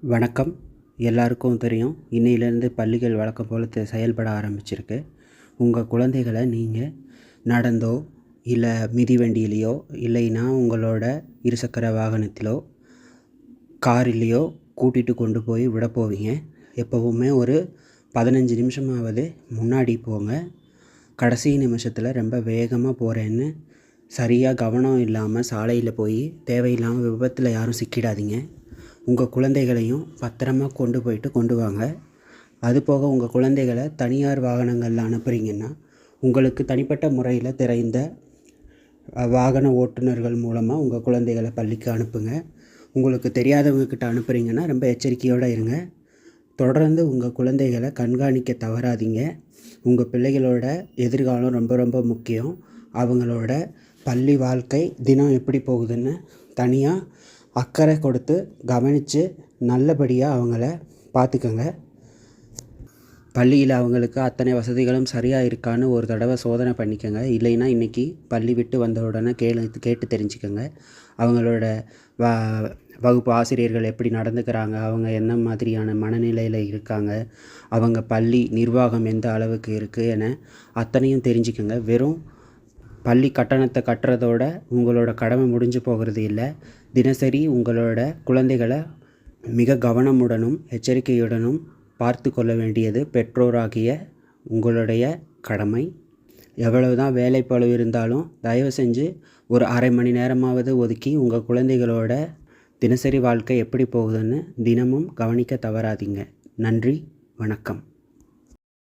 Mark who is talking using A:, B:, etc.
A: வணக்கம். எல்லாருக்கும் தெரியும் இன்னையிலேருந்து பள்ளிகள் வழக்கம் போல் தெ- செயல்பட ஆரம்பிச்சிருக்கு. உங்கள் குழந்தைகளை நீங்கள் நடந்தோ இல்லை மிதிவண்டியிலையோ இல்லைன்னா உங்களோட இருசக்கர வாகனத்திலோ காரிலேயோ கூட்டிகிட்டு கொண்டு போய் விட போவீங்க. எப்போவுமே ஒரு பதினஞ்சு நிமிஷமாவது முன்னாடி போங்க. கடைசி நிமிஷத்தில் ரொம்ப வேகமாக போகிறேன்னு சரியாக கவனம் இல்லாமல் சாலையில் போய் தேவையில்லாமல் விபத்தில் யாரும் சிக்கிடாதீங்க. உங்கள் குழந்தைகளையும் பத்திரமா கொண்டு போயிட்டு கொண்டு வாங்க. அது போக உங்கள் குழந்தைகளை தனியார் வாகனங்களில் அனுப்புகிறீங்கன்னா உங்களுக்கு தனிப்பட்ட முறையில் திறந்த வாகன ஓட்டுநர்கள் மூலமாக உங்கள் குழந்தைகளை பள்ளிக்கு அனுப்புங்க. உங்களுக்கு தெரியாதவங்கக்கிட்ட அனுப்புகிறீங்கன்னா ரொம்ப எச்சரிக்கையோடு இருங்க. தொடர்ந்து உங்கள் குழந்தைகளை கண்காணிக்க தவறாதீங்க. உங்கள் பிள்ளைகளோட எதிர்காலம் ரொம்ப ரொம்ப முக்கியம். அவங்களோட பள்ளி வாழ்க்கை தினம் எப்படி போகுதுன்னு தனியாக அக்கறை கொடுத்து கவனித்து நல்லபடியாக அவங்கள பார்த்துக்கங்க பள்ளியில் அவங்களுக்கு அத்தனை வசதிகளும் சரியாக இருக்கான்னு ஒரு தடவை சோதனை பண்ணிக்கோங்க. இல்லைன்னா இன்றைக்கி பள்ளி விட்டு வந்த உடனே கேளு கேட்டு தெரிஞ்சுக்கோங்க. அவங்களோட வ வகுப்பு ஆசிரியர்கள் எப்படி நடந்துக்கிறாங்க அவங்க என்ன மாதிரியான மனநிலையில் இருக்காங்க அவங்க பள்ளி நிர்வாகம் எந்த அளவுக்கு இருக்குது என அத்தனையும் தெரிஞ்சுக்கோங்க. வெறும் பள்ளி கட்டணத்தை கட்டுறதோட உங்களோட கடமை முடிஞ்சு போகிறது இல்லை. தினசரி உங்களோட குழந்தைகளை மிக கவனமுடனும் எச்சரிக்கையுடனும் பார்த்து கொள்ள வேண்டியது பெற்றோராகிய உங்களுடைய கடமை. எவ்வளவுதான் வேலைப்பளு இருந்தாலும் தயவு செஞ்சு ஒரு அரை மணி நேரமாவது ஒதுக்கி உங்கள் குழந்தைகளோட தினசரி வாழ்க்கை எப்படி போகுதுன்னு தினமும் கவனிக்க தவறாதீங்க. நன்றி வணக்கம்.